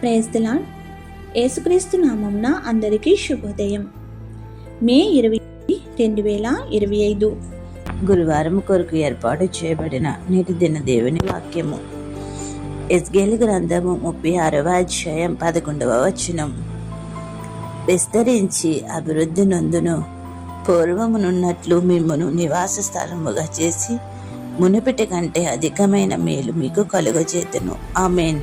ప్రేస్తలాన్ యేసుక్రీస్తు నామంన అందరికీ శుభోదయం. మే ఇరవై రెండు వేల ఇరవై ఐదు. గురువారం కొరకు ఏర్పాటు చేయబడిన నేటి దిన దేవుని వాక్యము. ఎస్గేలి గ్రంథము ముప్పై ఆరవ అధ్యాయం పదకొండవ వచనం. విస్తరించి అభివృద్ధి నందును పూర్వమునున్నట్లు మిమ్మను నివాస స్థలముగా చేసి మునుపటి కంటే అధికమైన మేలు మీకు కలుగజేతను. ఆమెన్.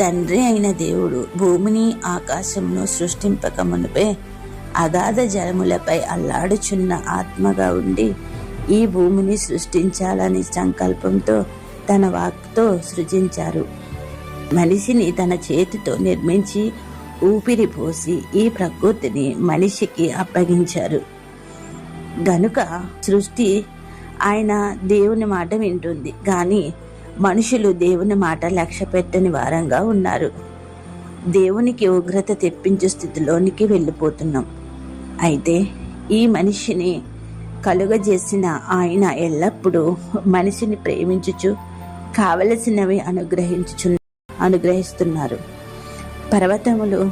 తండ్రి అయిన దేవుడు భూమిని ఆకాశమును సృష్టింపక మునుపే అగాధ జలములపై అల్లాడుచున్న ఆత్మగా ఉండి ఈ భూమిని సృష్టించాలని సంకల్పంతో తన వాక్తో సృజించారు. మనిషిని తన చేతితో నిర్మించి ఊపిరి పోసి ఈ ప్రకృతిని మనిషికి అప్పగించారు. గనుక సృష్టి ఆయన దేవుని మాట వింటుంది. కానీ మనుషులు దేవుని మాట లక్ష్య పెట్టని వారంగా ఉన్నారు. దేవునికి ఉగ్రత తెప్పించే స్థితిలోనికి వెళ్ళిపోతున్నాం. అయితే ఈ మనిషిని కలుగజేసిన ఆయన ఎల్లప్పుడూ మనిషిని ప్రేమించుచు కావలసినవి అనుగ్రహించుచు అనుగ్రహిస్తున్నారు. పర్వతములు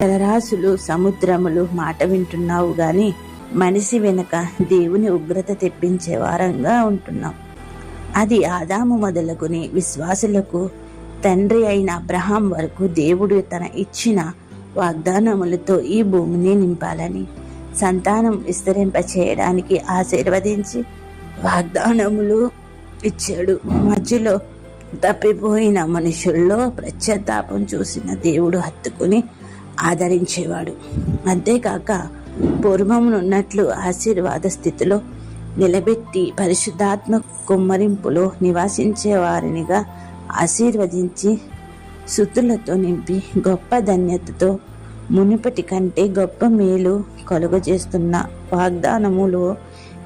జలరాశులు సముద్రములు మాట వింటున్నావు కానీ మనిషి వెనుక దేవుని ఉగ్రత తెప్పించే వారంగా ఉంటున్నాం. అది ఆదాము మొదలుకుని విశ్వాసులకు తండ్రి అయిన అబ్రహాం వరకు దేవుడు తన ఇచ్చిన వాగ్దానములతో ఈ భూమిని నింపాలని సంతానం విస్తరింప చేయడానికి ఆశీర్వదించి వాగ్దానములు ఇచ్చాడు. మధ్యలో తప్పిపోయిన మనుషుల్లో ప్రత్యతాపం చూసిన దేవుడు హత్తుకుని ఆదరించేవాడు. అంతేకాక పూర్వమునున్నట్లు ఆశీర్వాద స్థితిలో నిలబెట్టి పరిశుద్ధాత్మ కుమ్మరింపులో నివాసించే వారినిగా ఆశీర్వదించి శుతులతో నింపి గొప్ప ధన్యతతో మునుపటి కంటే గొప్ప మేలు కలుగజేస్తున్న వాగ్దానములో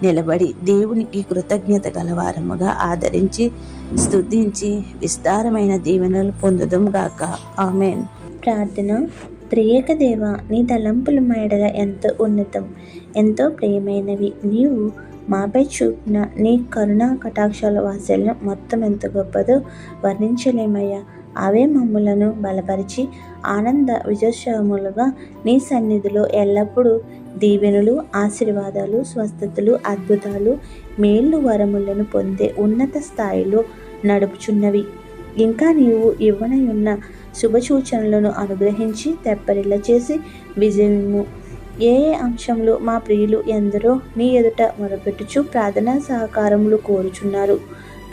నిలబడి దేవునికి కృతజ్ఞత గలవారముగా ఆదరించి స్థుతించి విస్తారమైన దీవెనలు పొందుదం గాక. ఆమెన్. ప్రార్థన. త్రియేక దేవ నీ తలంపుల మేడల ఎంతో ఉన్నతం ఎంతో ప్రియమైనవి. నీవు మాపై చూపిన నీ కరుణా కటాక్షాల వాత్సల్యం మొత్తం ఎంత గొప్పదో వర్ణించలేమయ్యా. అవే మమ్ములను బలపరిచి ఆనంద విజయోత్సవములుగా నీ సన్నిధిలో ఎల్లప్పుడూ దీవెనులు ఆశీర్వాదాలు స్వస్థతలు అద్భుతాలు మేళ్ళు వరములను పొందే ఉన్నత స్థాయిలో నడుపుచున్నవి. ఇంకా నీవు ఇవ్వనయున్న శుభసూచనలను అనుగ్రహించి తెప్పరిల్ల చేసి విజయము ఏ ఏ అంశంలో మా ప్రియులు ఎందరో నీ ఎదుట మొరపెట్టుచు ప్రార్థనా సహకారములు కోరుచున్నారు.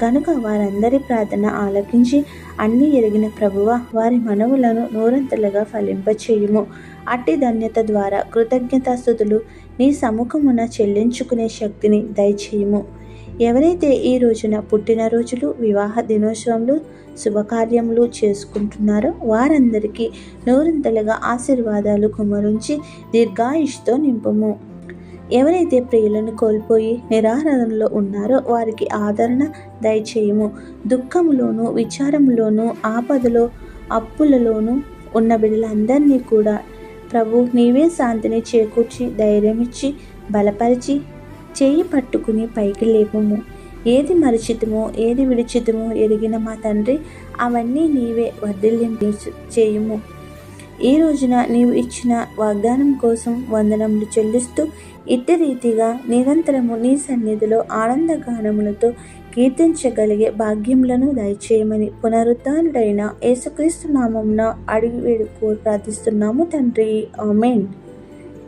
కనుక వారందరి ప్రార్థన ఆలకించి అన్ని ఎరిగిన ప్రభువ వారి మనవులను నూరంతలుగా ఫలింపచేయుము. అట్టి ధన్యత ద్వారా కృతజ్ఞతాస్థుతులు నీ సముఖమున చెల్లించుకునే శక్తిని దయచేయుము. ఎవరైతే ఈ రోజున పుట్టినరోజులు వివాహ దినోత్సవంలు శుభకార్యములు చేసుకుంటున్నారో వారందరికీ నూరంతలుగా ఆశీర్వాదాలు కుమరించి దీర్ఘాయుష్తో నింపము. ఎవరైతే ప్రియులను కోల్పోయి నిరాహారంలో ఉన్నారో వారికి ఆదరణ దయచేయము. దుఃఖంలోనూ విచారంలోనూ ఆపదలో అప్పులలోను ఉన్న బిడ్డలందరినీ కూడా ప్రభు నీవే శాంతిని చేకూర్చి ధైర్యమిచ్చి బలపరిచి చేయి పట్టుకుని పైకి లేపము. ఏది మరిచితమో ఏది విడిచితమో ఎరిగిన మా తండ్రి అవన్నీ నీవే వర్ధిల్లింపు చేయము. ఈ రోజున నీవు ఇచ్చిన వాగ్దానం కోసం వందనములు చెల్లిస్తూ ఇట్టి రీతిగా నిరంతరము నీ సన్నిధిలో ఆనందగానములతో కీర్తించగలిగే భాగ్యములను దయచేయమని పునరుద్ధానుడైన యేసుక్రీస్తు నామంన అడిగి వేడుకో ప్రార్థిస్తున్నాము తండ్రి. ఆమెన్.